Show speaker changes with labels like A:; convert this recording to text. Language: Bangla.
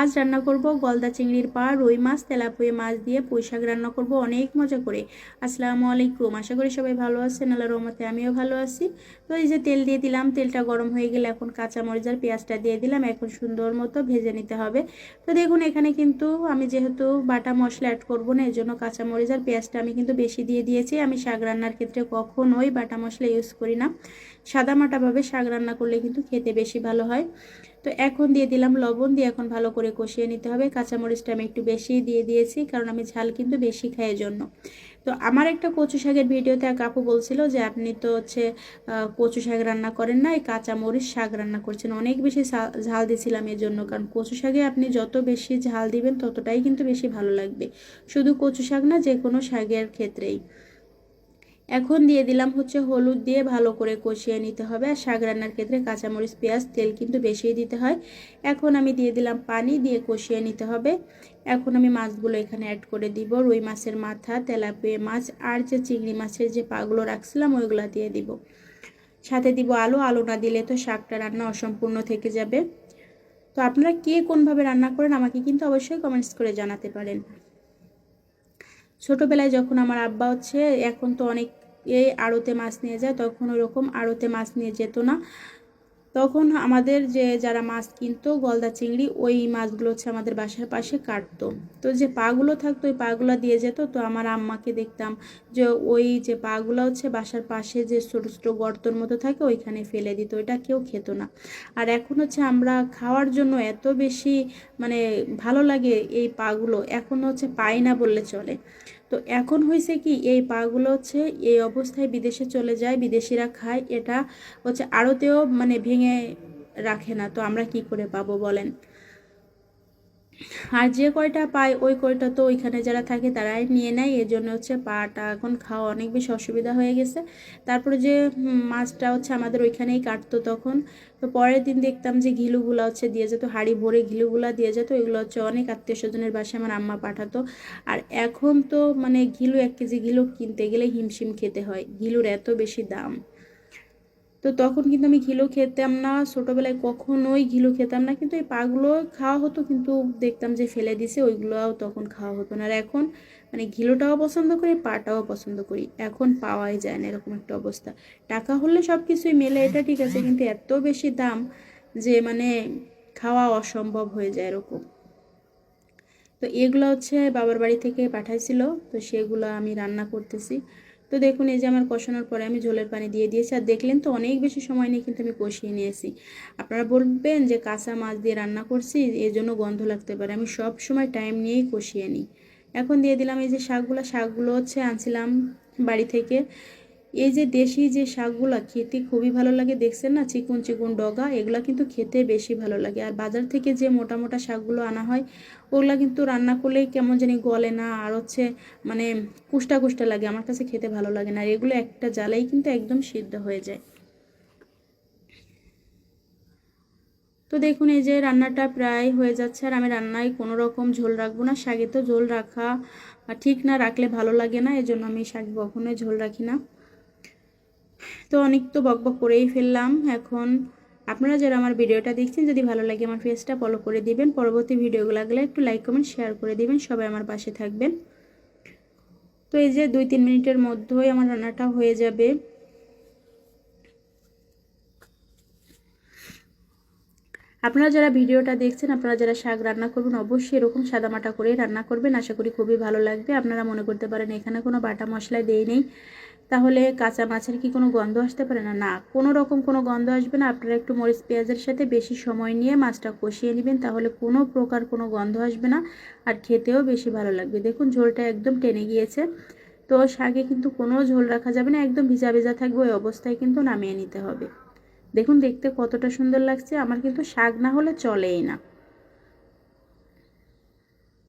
A: আজ রান্না করব গলদা চিংড়ির পা রুই মাছ, তেলাপুয়ে মাছ দিয়ে পুঁই শাক রান্না করব, অনেক মজা করে। আসসালামু আলাইকুম, আশা করি সবাই ভালো আছেন আল্লাহ রহমতে আমিও ভালো আছি। তো এই যে তেল দিয়ে দিলাম, তেলটা গরম হয়ে গেলে এখন কাঁচা মরিচ আর পেঁয়াজটা দিয়ে দিলাম, এখন সুন্দর মতো ভেজে নিতে হবে। তো দেখুন, এখানে কিন্তু আমি যেহেতু বাটা মশলা অ্যাড করব না এই জন্য কাঁচা মরিচ আর পেঁয়াজটা আমি কিন্তু বেশি দিয়ে দিয়েছি। আমি শাক রান্নার ক্ষেত্রে কখনোই বাটা মশলা ইউজ করি না। সাদা মাটাভাবে শাক রান্না করলে কিন্তু খেতে বেশি ভালো হয়। তো এখন দিয়ে দিলাম লবণ, দিয়ে এখন ভালো করে কষিয়ে নিতে হবে। কাঁচামরিচটা আমি একটু বেশি দিয়ে দিয়েছি, কারণ আমি ঝাল কিন্তু বেশি খাই জন্য তো আমার একটা কচু শাকের ভিডিওতে এক আপু বলছিল যে, আপনি তো হচ্ছে কচু শাক রান্না করেন না এই কাঁচামরিচ শাক রান্না করছেন। অনেক বেশি ঝাল দিছিলাম এর জন্য কারণ কচু শাকে আপনি যত বেশি ঝাল দিবেন, ততটাই কিন্তু বেশি ভালো লাগবে। শুধু কচু শাক না যে কোনো শাকের ক্ষেত্রেই। এখন দিয়ে দিলাম হচ্ছে হলুদ দিয়ে ভালো করে কষিয়ে নিতে হবে। আর শাক রান্নার ক্ষেত্রে কাঁচামরিচ, পেঁয়াজ, তেল কিন্তু বেশিই দিতে হয়। এখন আমি দিয়ে দিলাম পানি দিয়ে কষিয়ে নিতে হবে। এখন আমি মাছগুলো এখানে অ্যাড করে দিব। রুই মাছের মাথা, তেলাপিয়া মাছ আর যে চিংড়ি মাছের যে পাগুলো রাখছিলাম ওইগুলো দিয়ে দিব। সাথে দিব আলু। আলু না দিলে তো শাকটা রান্না অসম্পূর্ণ থেকে যাবে। তো আপনারা কে কোনভাবে রান্না করেন আমাকে কিন্তু অবশ্যই কমেন্টস করে জানাতে পারেন। ছোটোবেলায় যখন আমার আব্বা হচ্ছে, এখন তো অনেক এই আড়তে মাছ নিয়ে যায়, তখন ওরকম আড়তে মাছ নিয়ে যেত না। তখন আমাদের যে যারা মাছ কিনতো, গলদা চিংড়ি, ওই মাছগুলো হচ্ছে আমাদের বাসার পাশে কাটতো। তো যে পাগুলো থাকতো, ওই পাগুলো দিয়ে যেত। তো আমার আম্মাকে দেখতাম যে ওই যে পাগুলো হচ্ছে বাসার পাশে যে ছোটো ছোটো গর্তর মতো থাকে, ওইখানে ফেলে দিত। ওইটা কেউ খেত না। আর এখন হচ্ছে আমরা খাওয়ার জন্য এত বেশি মানে ভালো লাগে এই পাগুলো। এখন হচ্ছে পাই না বললে চলে। তো এখন হয়েছে কি, এই পাগুলো হচ্ছে এই অবস্থায় বিদেশে চলে যায়, বিদেশিরা খায়, এটা হচ্ছে আড়তেও মানে ভেঙে রাখে না, তো আমরা কি করে পাবো বলেন? আর যে কয়টা পায়, ওই কয়টা তো ওইখানে যারা থাকে তারাই নিয়ে নেয়। এই জন্য হচ্ছে পাটা এখন খাওয়া অনেক বেশি অসুবিধা হয়ে গেছে। তারপরে যে মাছটা হচ্ছে আমাদের ওইখানেই কাটতো তখন। তো পরের দিন দেখতাম যে ঘিলুগুলো হচ্ছে দিয়ে যেত, হাড়ি ভরে ঘিলুগুলা দিয়ে যেত। এগুলো হচ্ছে অনেক আত্মীয় স্বজনের বাসায় আমার আম্মা পাঠাতো। আর এখন তো মানে ঘিলু, এক কেজি ঘিলু কিনতে গেলে হিমশিম খেতে হয়। ঘিলুর এত বেশি দাম। তো তখন কিন্তু আমি ঘিলো খেতাম না। ছোটোবেলায় কখনোই ঘিলো খেতাম না। কিন্তু এই পাগুলো খাওয়া হতো, কিন্তু দেখতাম যে ফেলে দিছে, ওইগুলোও তখন খাওয়া হতো না। আর এখন মানে ঘিলোটাও পছন্দ করি, পাটাও পছন্দ করি। এখন পাওয়াই যায় না, এরকম একটা অবস্থা। টাকা হলে সব কিছুই মেলে, এটা ঠিক আছে, কিন্তু এত বেশি দাম যে মানে খাওয়া অসম্ভব হয়ে যায় এরকম। তো এগুলো হচ্ছে বাবার বাড়ি থেকে পাঠাইছিল, তো সেগুলো আমি রান্না করতেছি। তো দেখুন, এই যে আমার কষানোর পরে আমি ঝোলের পানি দিয়ে দিয়েছি আর দেখলেন তো অনেক বেশি সময় নিয়ে কিন্তু আমি কষিয়ে নিয়েছি। আপনারা বলবেন যে কাঁচা মাছ দিয়ে রান্না করছি, এর জন্য গন্ধ লাগতে পারে। আমি সব সময় টাইম নিয়েই কষিয়ে নিই। এখন দিয়ে দিলাম এই যে শাকগুলো শাকগুলো হচ্ছে আনছিলাম বাড়ি থেকে। এই যে দেশি যে শাকগুলো খেতে খুবই ভালো লাগে, দেখছেন না? চিকুন চিকুন ডগা, এগুলো কিন্তু খেতে বেশি ভালো লাগে। আর বাজার থেকে যে মোটা মোটা শাকগুলো আনা হয়, ওগুলো কিন্তু রান্না করলেই কেমন জানি গলে না, আর হচ্ছে মানে কুষ্টা কুষ্টা লাগে। আমার কাছে খেতে ভালো লাগে না। আর এগুলো একটা জ্বালেই কিন্তু একদম সিদ্ধ হয়ে যায়। তো দেখুন, এই যে রান্নাটা প্রায় হয়ে যাচ্ছে। আর আমি রান্নায় কোনো রকম ঝোল রাখব না। শাকে তো ঝোল রাখা ঠিক না, রাখলে ভালো লাগে না। এজন্য আমি শাক কখনোই ঝোল রাখি না। তো অনেক তো বকবক করেই ফেললাম। এখন আপনারা যারা আমার ভিডিওটা দেখছেন, যদি ভালো লাগে আমার ফেসটা ফলো করে দিবেন। পরবর্তী ভিডিওগুলো লাগলে একটু লাইক কমেন্ট শেয়ার করে দিবেন। সবাই আমার পাশে থাকবেন। তো এই যে দুই তিন মিনিটের মধ্যেই আমার রান্নাটা হয়ে যাবে। আপনারা যারা ভিডিওটা দেখছেন, আপনারা যারা শাক রান্না করবেন, অবশ্যই এরকম সাদামাটা করে রান্না করবেন। আশা করি খুবই ভালো লাগবে। আপনারা মনে করতে পারেন এখানে কোনো বাটা মশলা দেই নেই। তাহলে কাঁচা মাছের কি কোনো গন্ধ আসতে পারে না? না, কোনো রকম কোনো গন্ধ আসবে না। আপনারা একটু মরিচ, পেঁয়াজের সাথে বেশি সময় নিয়ে মাছটা কষিয়ে নেবেন, তাহলে কোনো প্রকার কোনো গন্ধ আসবে না আর খেতেও বেশি ভালো লাগবে। দেখুন, ঝোলটা একদম টেনে গিয়েছে। তো শাকে কিন্তু কোনো ঝোল রাখা যাবে না, একদম ভিজা ভিজা থাকবে, ওই অবস্থায় কিন্তু নামিয়ে নিতে হবে। দেখুন, দেখতে কতটা সুন্দর লাগছে। আমার কিন্তু শাক না হলে চলেই না।